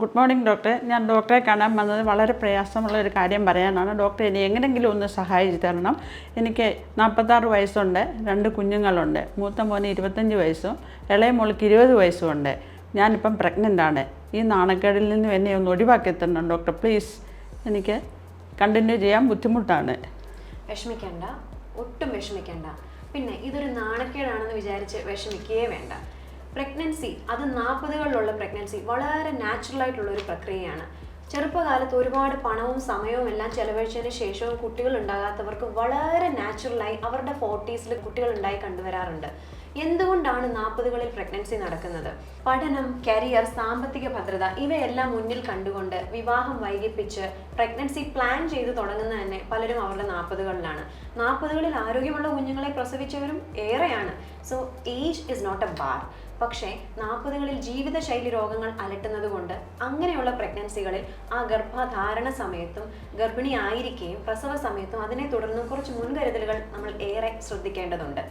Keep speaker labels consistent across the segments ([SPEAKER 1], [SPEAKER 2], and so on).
[SPEAKER 1] Good morning ഡോക്ടറെ ഞാൻ ഡോക്ടറെ കാണാൻ വന്നത് വളരെ പ്രയാസമുള്ള ഒരു കാര്യം പറയാനാണ്. ഡോക്ടർ ഇനി എങ്ങനെങ്കിലും ഒന്ന് സഹായിച്ചു തരണം. എനിക്ക് നാൽപ്പത്താറ് വയസ്സുണ്ട് രണ്ട് കുഞ്ഞുങ്ങളുണ്ട്. മൂത്ത മോന് ഇരുപത്തഞ്ച് വയസ്സും ഇളയ മോൾക്ക് ഇരുപത് വയസ്സും ഉണ്ട് ഞാനിപ്പം പ്രഗ്നന്റാണ് ഈ നാണക്കേടിൽ നിന്ന് എന്നെ ഒന്ന് ഒഴിവാക്കി തരണം ഡോക്ടർ പ്ലീസ് എനിക്ക് കണ്ടിന്യൂ ചെയ്യാൻ ബുദ്ധിമുട്ടാണ്.
[SPEAKER 2] വിഷമിക്കേണ്ട. ഒട്ടും വിഷമിക്കേണ്ട. പിന്നെ ഇതൊരു നാണക്കേടാണെന്ന് വിചാരിച്ച് വിഷമിക്കുകയേ വേണ്ട. പ്രഗ്നൻസി അത് നാൽപ്പതുകളിലുള്ള പ്രഗ്നൻസി വളരെ നാച്ചുറൽ ആയിട്ടുള്ള ഒരു പ്രക്രിയയാണ്. ചെറുപ്പകാലത്ത് ഒരുപാട് പണവും സമയവും എല്ലാം ചെലവഴിച്ചതിന് ശേഷവും കുട്ടികൾ ഉണ്ടാകാത്തവർക്ക് വളരെ നാച്ചുറലായി അവരുടെ ഫോർട്ടീസിൽ കുട്ടികൾ ഉണ്ടായി കണ്ടുവരാറുണ്ട്. എന്തുകൊണ്ടാണ് നാൽപ്പതുകളിൽ പ്രഗ്നൻസി നടക്കുന്നത്? പഠനം കരിയർ സാമ്പത്തിക ഭദ്രത ഇവയെല്ലാം മുന്നിൽ കണ്ടുകൊണ്ട് വിവാഹം വൈകിപ്പിച്ച് പ്രഗ്നൻസി പ്ലാൻ ചെയ്ത് തുടങ്ങുന്നത് തന്നെ പലരും അവരുടെ നാൽപ്പതുകളിലാണ് നാൽപ്പതുകളിൽ ആരോഗ്യമുള്ള കുഞ്ഞുങ്ങളെ പ്രസവിച്ചവരും ഏറെയാണ്. So age is not a bar പക്ഷേ നാൽപ്പതുകളിൽ ജീവിതശൈലി രോഗങ്ങൾ അലട്ടുന്നത് കൊണ്ട് അങ്ങനെയുള്ള പ്രഗ്നൻസികളിൽ ആ ഗർഭധാരണ സമയത്തും ഗർഭിണിയായിരിക്കുകയും പ്രസവ സമയത്തും അതിനെ തുടർന്ന് കുറച്ച് മുൻകരുതലുകൾ നമ്മൾ ഏറെ ശ്രദ്ധിക്കേണ്ടതുണ്ട്.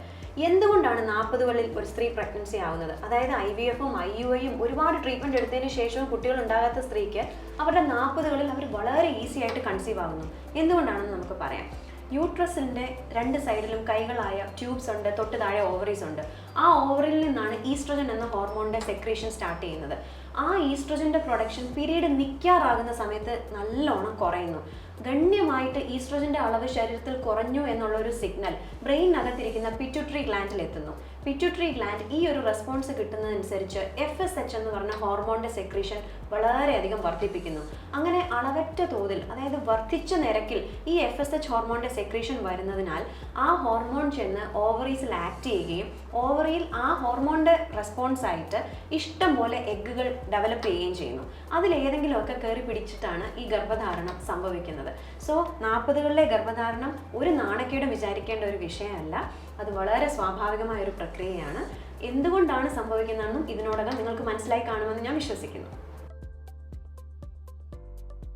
[SPEAKER 2] എന്തുകൊണ്ടാണ് നാൽപ്പതുകളിൽ ഒരു സ്ത്രീ പ്രഗ്നൻസി ആവുന്നത്? അതായത് ഐ വി എഫും ഐ യു ഐയും ഒരുപാട് ട്രീറ്റ്മെന്റ് എടുത്തതിന് ശേഷവും കുട്ടികൾ ഉണ്ടാകാത്ത സ്ത്രീക്ക് അവരുടെ നാൽപ്പതുകളിൽ അവർ വളരെ ഈസി ആയിട്ട് കൺസീവ് ആകുന്നു എന്തുകൊണ്ടാണെന്ന് നമുക്ക് പറയാം. യൂട്രസിന്റെ രണ്ട് സൈഡിലും കൈകളായ ട്യൂബ്സ് ഉണ്ട് തൊട്ട് താഴെ ഓവറീസ് ഉണ്ട്. ആ ഓവറിൽ നിന്നാണ് ഈസ്ട്രോജൻ എന്ന ഹോർമോണിന്റെ സെക്രേഷൻ സ്റ്റാർട്ട് ചെയ്യുന്നത്. ആ ഈസ്ട്രോജന്റെ പ്രൊഡക്ഷൻ പീരീഡ് നിൽക്കാറാകുന്ന സമയത്ത് നല്ലോണം കുറയുന്നു. ഗണ്യമായിട്ട് ഈസ്ട്രോജന്റെ അളവ് ശരീരത്തിൽ കുറഞ്ഞു എന്നുള്ള ഒരു സിഗ്നൽ. ബ്രെയിനകത്തിരിക്കുന്ന പിറ്റുട്രി ഗ്ലാൻഡിൽ എത്തുന്നു. പിറ്റുട്രി ഗ്ലാൻഡ് ഈ ഒരു റെസ്പോൺസ് കിട്ടുന്നതനുസരിച്ച് എഫ് എസ് എച്ച് എന്ന് പറഞ്ഞ ഹോർമോണിന്റെ സെക്രീഷൻ വളരെയധികം വർദ്ധിപ്പിക്കുന്നു. അങ്ങനെ അളവറ്റ തോതിൽ അതായത് വർദ്ധിച്ച നിരക്കിൽ ഈ എഫ് എസ് എച്ച് ഹോർമോണിന്റെ സെക്രീഷൻ വരുന്നതിനാൽ ആ ഹോർമോൺ ചെന്ന് ഓവറീസിൽ ആക്ട് ചെയ്യുകയും ഓവറിയിൽ ആ ഹോർമോണിന്റെ റെസ്പോൺസ് ആയിട്ട് ഇഷ്ടം പോലെ എഗ്ഗുകൾ ഡെവലപ്പ് ചെയ്യുകയും ചെയ്യുന്നു. അതിലേതെങ്കിലുമൊക്കെ കയറി പിടിച്ചിട്ടാണ് ഈ ഗർഭധാരണം സംഭവിക്കുന്നത്. സോ നാൽപ്പതുകളിലെ ഗർഭധാരണം ഒരു നാണക്കേടും വിചാരിക്കേണ്ട ഒരു വിഷയമല്ല. അത് വളരെ സ്വാഭാവികമായ ഒരു പ്രക്രിയയാണ്. എന്തുകൊണ്ടാണ് സംഭവിക്കുന്നതെന്നും ഇതിനോടകം നിങ്ങൾക്ക് മനസ്സിലായി കാണുമെന്ന് ഞാൻ വിശ്വസിക്കുന്നു.